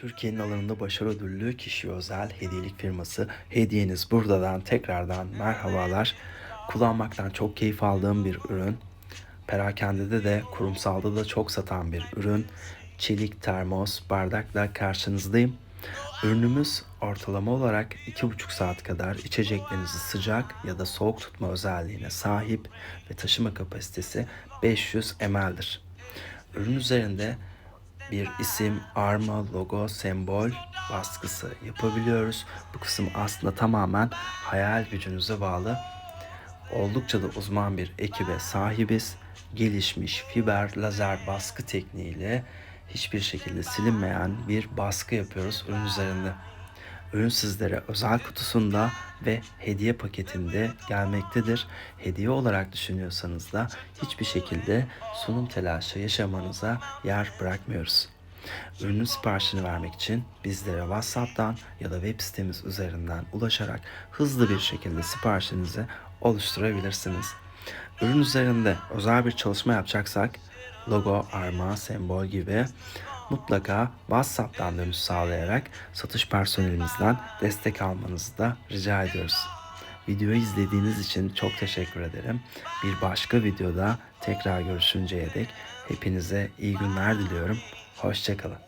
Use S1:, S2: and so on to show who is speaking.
S1: Türkiye'nin alanında başarı ödüllü kişi özel hediyelik firması Hediyeniz Burada'dan tekrardan merhabalar. Kullanmaktan çok keyif aldığım bir ürün. Perakendede de kurumsalda da çok satan bir ürün. Çelik termos bardakla karşınızdayım. Ürünümüz ortalama olarak 2,5 saat kadar içeceklerinizi sıcak ya da soğuk tutma özelliğine sahip ve taşıma kapasitesi 500 ml'dir. Ürün üzerinde bir isim, arma, logo, sembol baskısı yapabiliyoruz. Bu kısım aslında tamamen hayal gücünüze bağlı. Oldukça da uzman bir ekibe sahibiz. Gelişmiş fiber lazer baskı tekniğiyle hiçbir şekilde silinmeyen bir baskı yapıyoruz ürün üzerinde. Ürün sizlere özel kutusunda ve hediye paketinde gelmektedir. Hediye olarak düşünüyorsanız da hiçbir şekilde sunum telaşı yaşamanıza yer bırakmıyoruz. Ürünün siparişini vermek için bizlere WhatsApp'tan ya da web sitemiz üzerinden ulaşarak hızlı bir şekilde siparişinizi oluşturabilirsiniz. Ürün üzerinde özel bir çalışma yapacaksak logo, arma, sembol gibi mutlaka WhatsApp'tan dönüş sağlayarak satış personelimizden destek almanızı da rica ediyoruz. Videoyu izlediğiniz için çok teşekkür ederim. Bir başka videoda tekrar görüşünceye dek hepinize iyi günler diliyorum. Hoşçakalın.